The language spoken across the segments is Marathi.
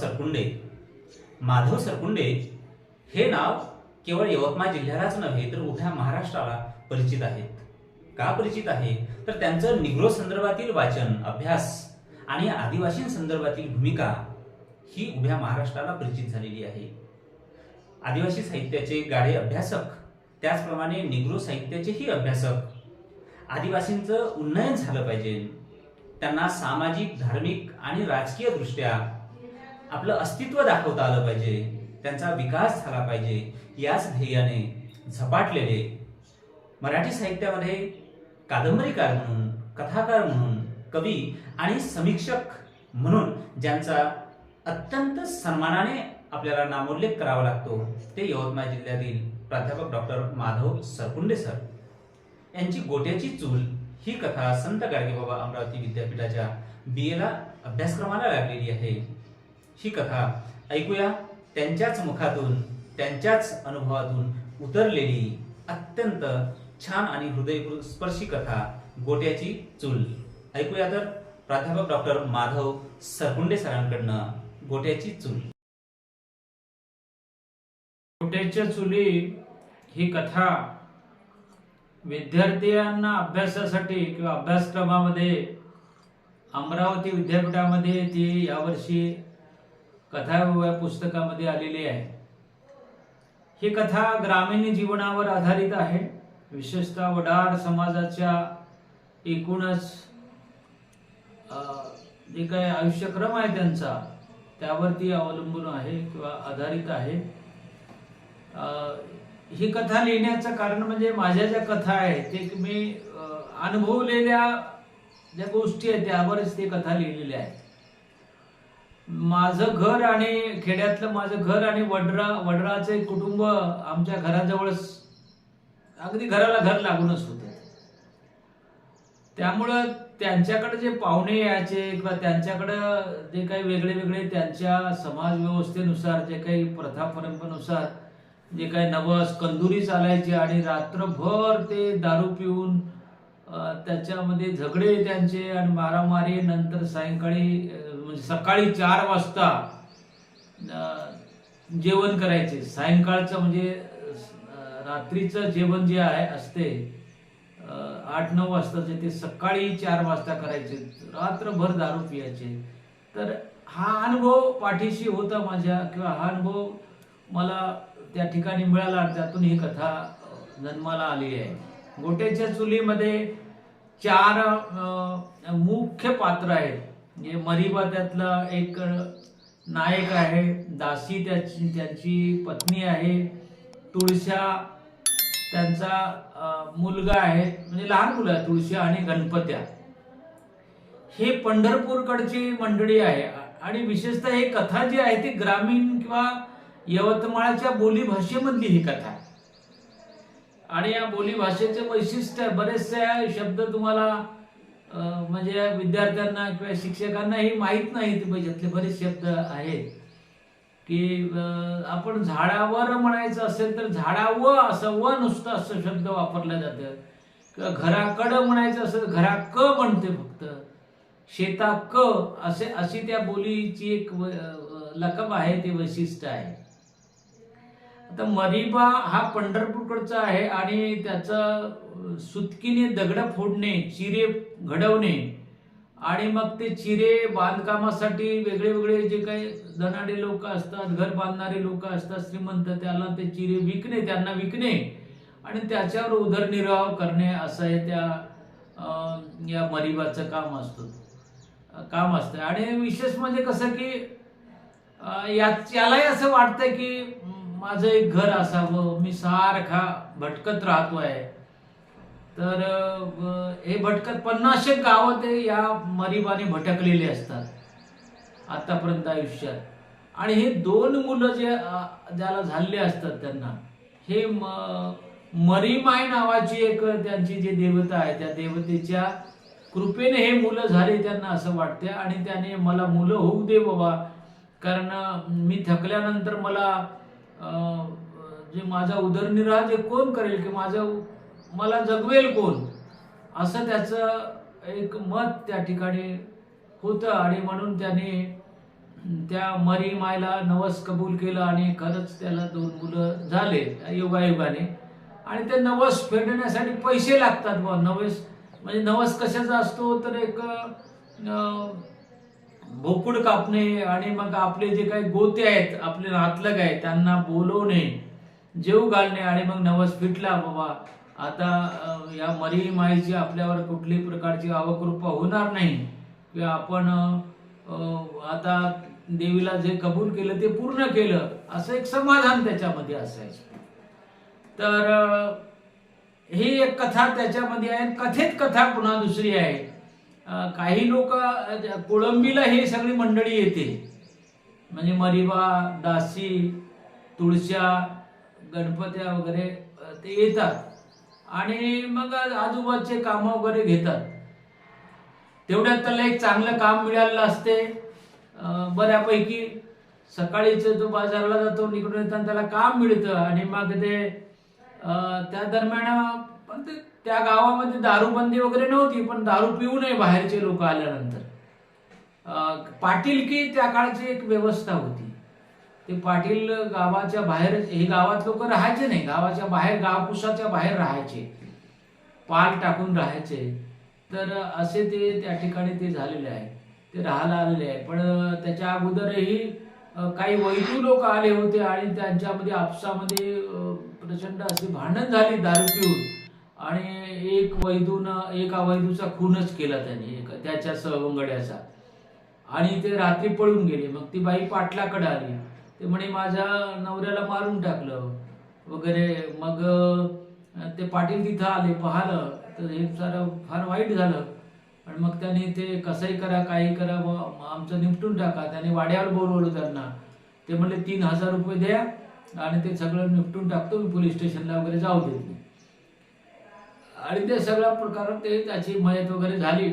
सरकुंडे. माधव सरकुंडे हे नाव केवळ यवतमाळ जिल्ह्यालाच नव्हे तर उभ्या महाराष्ट्राला परिचित आहेत. का परिचित आहे? तर त्यांचं निग्रो संदर्भातील वाचन अभ्यास आणि आदिवासी संदर्भातील भूमिका ही उभ्या महाराष्ट्राला परिचित झालेली आहे. आदिवासी साहित्याचे गाढे अभ्यासक त्याचप्रमाणे निग्रो साहित्याचेही अभ्यासक आदिवासींचं उन्नयन झालं पाहिजे. त्यांना सामाजिक धार्मिक आणि राजकीय दृष्ट्या आपलं अस्तित्व दाखवता आलं पाहिजे. त्यांचा विकास झाला पाहिजे. याच ध्येयाने झपाटलेले मराठी साहित्यामध्ये कादंबरीकार म्हणून कथाकार म्हणून कवी आणि समीक्षक म्हणून ज्यांचा अत्यंत सन्मानाने आपल्याला नामोल्लेख करावा लागतो ते यवतमाळ जिल्ह्यातील प्राध्यापक डॉक्टर माधव सरकुंडे सर. यांची गोट्याची चूल ही कथा संत गाडगेबाबा अमरावती विद्यापीठाच्या बी एला अभ्यासक्रमाला लागलेली आहे. ही कथा ऐकूया. त्यांच्याच मुखातून त्यांच्याच अनुभवातून उतरलेली अत्यंत छान आणि हृदयस्पर्शी कथा गोट्याची चूल. ऐकूया तर. प्राध्यापक डॉक्टर माधव सरकुंडे सरांकडनं गोट्याची चूल. गोट्याच्या चुली ही कथा विद्यार्थ्यांना अभ्यासासाठी किंवा अभ्यासक्रमामध्ये अमरावती विद्यापीठामध्ये ती यावर्षी कथा या पुस्तकामध्ये आलेली आहे. ही कथा ग्रामीण जीवनावर आधारित आहे. विशेषतः वडार समाजाच्या एकूणच जे काही आयुष्यक्रम आहे त्यांचा त्यावरती अवलंबून आहे किंवा आधारित आहे. ही कथा लिहिण्याचं कारण म्हणजे माझ्या ज्या कथा आहेत ते मी अनुभवलेल्या ज्या गोष्टी आहेत त्यावरच ती कथा लिहिलेल्या आहेत. माझं घर आणि खेड्यातलं माझं घर आणि वडरा वडराचे कुटुंब आमच्या घराजवळच अगदी घराला घर लागूनच होते. त्यामुळं त्यांच्याकडे जे पाहुणे यायचे किंवा त्यांच्याकडं जे काही वेगळे वेगळे त्यांच्या समाज व्यवस्थेनुसार जे काही प्रथा परंपरेनुसार जे काही नवस कंदुरी चालायची आणि रात्रभर ते दारू पिऊन त्याच्यामध्ये झगडे त्यांचे आणि मारामारी नंतर सायंकाळी सकाळी चार वाजता जेवण करायचे. सायंकाळचं म्हणजे रात्रीचं जेवण जे आहे असते आठ नऊ वाजताचे ते सकाळी चार वाजता करायचे. रात्रभर दारू पियाचे तर हा अनुभव पाठीशी होता माझ्या किंवा हा अनुभव मला त्या ठिकाणी मिळाला आणि त्यातून ही कथा जन्माला आली आहे. गोट्याच्या चुलीमध्ये चार मुख्य पात्र आहेत. म्हणजे मरिबा त्यातला एक नायक आहे दासी त्याची त्यांची पत्नी आहे तुळशा त्यांचा मुलगा आहे म्हणजे लहान मुलं आहे तुळशी आणि गणपत्या हे पंढरपूरकडची मंडळी आहे आणि विशेषतः हे कथा जी आहे ती ग्रामीण किंवा यवतमाळच्या बोली भाषेमधली ही कथा आहे आणि या बोली भाषेचे वैशिष्ट्य आहे. बरेचसे शब्द तुम्हाला म्हणजे विद्यार्थ्यांना किंवा शिक्षकांना हे माहीत नाहीत त्याच्यातले बरेच शब्द आहेत. की आपण झाडावर म्हणायचं असेल तर झाडाव असं व नुसतं असं शब्द वापरलं जातं. किंवा घराकडं म्हणायचं असेल घरा क म्हणते फक्त. शेता क असे अशी त्या बोलीची एक लकब आहे ते वैशिष्ट्य आहे. आता मरिबा हा पंढरपूरकडचा आहे आणि त्याचं सुतकीने दगड फोडणे चिरे घडवणे आणि मग ते चिरे बांधकामासाठी वेगळे वेगळे जे काही धनाडे लोक असतात घर बांधणारे लोक असतात श्रीमंत त्याला ते चिरे विकणे त्यांना विकणे आणि त्याच्यावर उदरनिर्वाह करणे असं हे त्या या मरिबाचं काम असतं. काम असतं. आणि विशेष म्हणजे कसं की या- यालाही असं वाटतं की माझं एक घर असावं मी सारखा भटकत राहतो आहे तर हे भटकत पन्नासशे गावं ते या मरीबाने भटकलेले असतात आतापर्यंत आयुष्यात. आणि हे दोन मुलं जे ज्याला झालेले असतात त्यांना हे म- मरीमाय नावाची एक त्यांची जी देवता आहे त्या देवतेच्या कृपेने हे मुलं झाले त्यांना असं वाटते आणि त्याने मला मुलं होऊ दे बाबा कारण मी थकल्यानंतर मला जे माझा उदरनिर्वाह जे कोण करेल की माझं मला जगवेल कोण असं त्याचं एक मत त्या ठिकाणी होतं आणि म्हणून त्याने त्या मरी मायला नवस कबूल केलं आणि खरंच त्याला दोन मुलं झाले योगायोगाने. आणि ते नवस फेडण्यासाठी पैसे लागतात बुवा. नवस म्हणजे नवस कशाचा असतो तर एक बोकुड कापणे आणि मग आपले जे काही गोते आहेत आपले नातलग आहेत त्यांना बोलवणे जेव घालणे आणि मग नवस फिटला बाबा. आता या मरी माईची आपल्यावर कुठलीही प्रकारची आवकृपा होणार नाही किंवा आपण आता देवीला जे कबूल केलं ते पूर्ण केलं असं एक समाधान त्याच्यामध्ये असायचं. तर ही एक कथा त्याच्यामध्ये आहे कथेत कथा पुन्हा दुसरी आहे. काही लोक कोळंबीला ही सगळी मंडळी येते. म्हणजे मरिबा दासी तुळशा गणपत्या वगैरे ते येतात. आणि मग आजूबाजूचे कामं वगैरे घेतात. तेवढ्यात त्याला एक चांगलं काम मिळालेलं असते. बऱ्यापैकी सकाळीच तो बाजारला जातो इकडून येताना त्याला काम मिळतं. आणि मग ते त्या दरम्यान ते त्या गावामध्ये दारूबंदी वगैरे नव्हती पण दारू पिऊ नये बाहेरचे लोक आल्यानंतर. पाटील की त्या काळची एक व्यवस्था होती. ते पाटील गावाच्या बाहेर हे गावात लोक राहायचे नाही. गावाच्या बाहेर गावकुसाच्या बाहेर राहायचे. पाल टाकून राहायचे. तर असे ते त्या ठिकाणी ते झालेले आहे. ते राहायला आलेले आहे. पण त्याच्या अगोदरही काही वैदू लोक आले होते आणि त्यांच्यामध्ये आपसामध्ये प्रचंड अशी भांडण झाली दारू पिऊन. आणि एक वैदून एक अवैधूचा खूनच केला त्यांनी एक त्याच्या सवंगड्याचा आणि ते रात्री पळून गेले. मग ती बाई पाटलाकडे आली. ते म्हणे माझ्या नवऱ्याला मारून टाकलं. वगैरे. मग ते पाटील तिथं आले पाहिलं. तर हे सारं फार वाईट झालं. आणि मग त्यांनी ते कसंही करा काही करा बुवा, आमचं निपटून टाका. त्याने वाड्यावर बोलवलं त्यांना. ते म्हणले तीन हजार रुपये द्या आणि ते सगळं निपटून टाकतो. मी पोलीस स्टेशनला वगैरे जाऊ देत आणि ते सगळ्या प्रकारात ते त्याची मयत वगैरे झाली.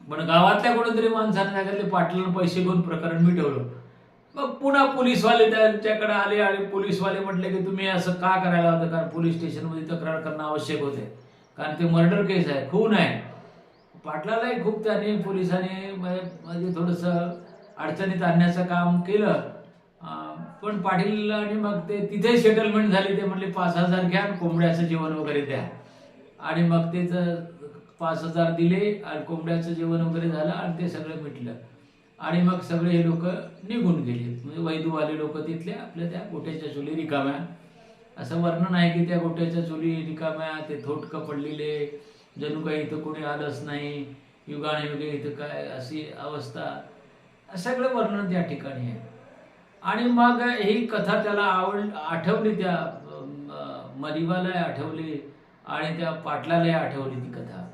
पण गावातल्या कोणतरी माणसाने सांगितले पाटलानं पैसे घेऊन प्रकरण मिटवलं मग पुन्हा पोलीसवाले त्यांच्याकडे आले आणि पोलीसवाले म्हटले की तुम्ही असं का करायला होतं? कारण पोलीस स्टेशनमध्ये तक्रार करणं आवश्यक होते. कारण ते मर्डर केस आहे खून आहे. पाटलालाही खूप त्याने पोलिसांनी म्हणजे थोडंसं अडचणीत आणण्याचं काम केलं. पण पाटील आणि मग ते तिथे सेटलमेंट झाली. ते म्हणले पाच हजार घ्या कोंबड्याचं जेवण वगैरे द्या. आणि मग तेच पाच हजार दिले आणि कोंबड्याचं जेवण वगैरे झालं आणि ते सगळं मिटलं. आणि मग सगळे हे लोक निघून गेले. म्हणजे वैदूवाले लोक तिथले आपल्या त्या गोट्याच्या चुली रिकाम्या. असं वर्णन आहे की त्या गोट्याच्या चुली रिकाम्या ते थोटकं पडलेले. जणू काही इथं कोणी आलंच नाही. युगाने युगे इथं काय अशी अवस्था. सगळं वर्णन त्या ठिकाणी आहे. आणि मग ही कथा त्याला आवड आठवली त्या अं, मरिवाला आठवली. आणि त्या पाटलालाही आठवली ती कथा.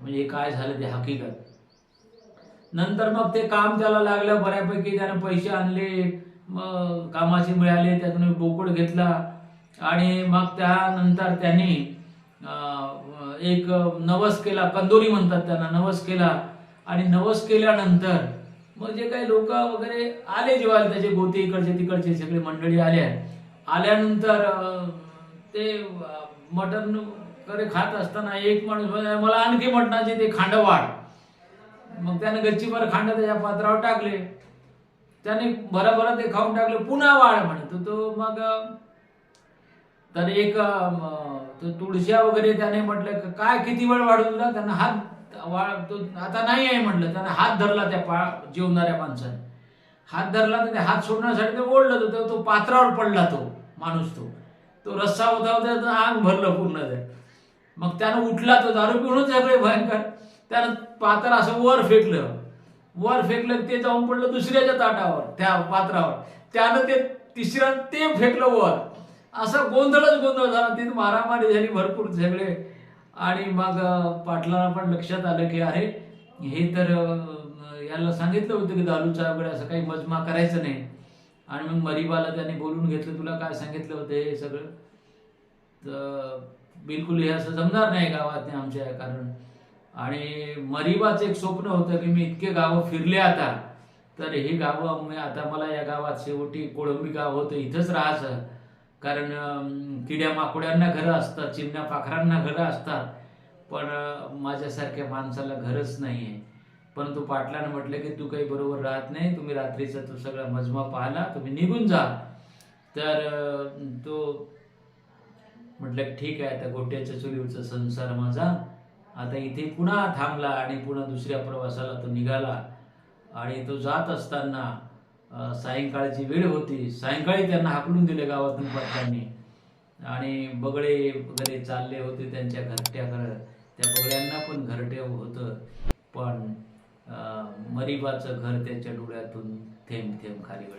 म्हणजे काय झालं ते हकीकत. नंतर मग ते काम त्याला लागलं बऱ्यापैकी त्यानं पैसे आणले मग कामाचे मिळाले त्यातून बोकड घेतला. आणि मग त्यानंतर त्यांनी एक नवस केला कंदोरी म्हणतात त्यांना नवस केला. आणि नवस केल्यानंतर मग जे काही लोक वगैरे आले जेव्हा त्याचे गोते इकडचे तिकडचे सगळे मंडळी आल्या. आल्यानंतर ते मटण करे खात असताना एक माणूस मला आणखी मटणाचे ते खांड वाढ. मग त्याने गच्चीभर खांड त्याच्या पात्रावर टाकले. त्याने भराभरा ते खाऊन टाकले पुन्हा वाढ म्हणतो तो मग तर एक तो तुळश्या वगैरे त्याने म्हटलं काय किती वेळ वाढून दिला त्यांना हात वाढ तो आता नाही आहे म्हटलं त्याने हात धरला त्या पा जेवणाऱ्या माणसाने. हात धरला तर ते हात सोडण्यासाठी ते ओढलं तो तो पात्रावर पडला तो माणूस तो. तो रस्सा होता होता त्याचं भरलं पूर्ण ते. मग त्यानं उठला तो दारू पिऊनच सगळे भयंकर. त्यानं पात्र असं वर फेकलं. वर फेकलं ते जाऊन पडलं दुसऱ्याच्या ताटावर त्या पात्रावर. त्यानं ते तिसऱ्या ते फेकलं वर. असं गोंधळच गोंधळ झाला. तिथे मारामारी झाली भरपूर सगळे. आणि मग पाटलांना पण लक्षात आलं की अरे हे तर याला सांगितलं होतं की दारूचा वगैरे असं काही मजमा करायचं नाही. आणि मग मरिबाला त्याने बोलून घेतलं तुला काय सांगितलं होतं हे सगळं? तर बिलकुल हे असं जमणार नाही गावात आमच्या कारण. आणि मरिबाचं एक स्वप्न होतं की मी इतके गावं फिरले आता. तर हे गावं आता मला या गावात शेवटी कोळंबी गाव होतं इथंच राहायचं. कारण किड्या माकोड्यांना घरं असतात चिमण्या पाखरांना घरं असतात. पण माझ्यासारख्या माणसाला घरच नाही आहे परंतु पाटलानं म्हटलं की तू काही बरोबर राहत नाही तुम्ही रात्रीचा तो सगळा मजमा पाहिला तुम्ही निघून जा. तर तो म्हटलं ठीक आहे आता गोट्याच्या चुलीवरचा संसार माझा. आता इथे पुन्हा थांबला आणि पुन्हा दुसऱ्या प्रवासाला तो निघाला. आणि तो जात असताना सायंकाळची वेळ होती. सायंकाळी त्यांना हाकलून दिले गावातून पाटलांनी. आणि बगळे वगैरे चालले होते त्यांच्या घरट्याकडं त्या बगड्यांना पण घरटे होतं. पण मरिबाचं घर त्यांच्या डोळ्यातून थेंब थेंब खाली वेळ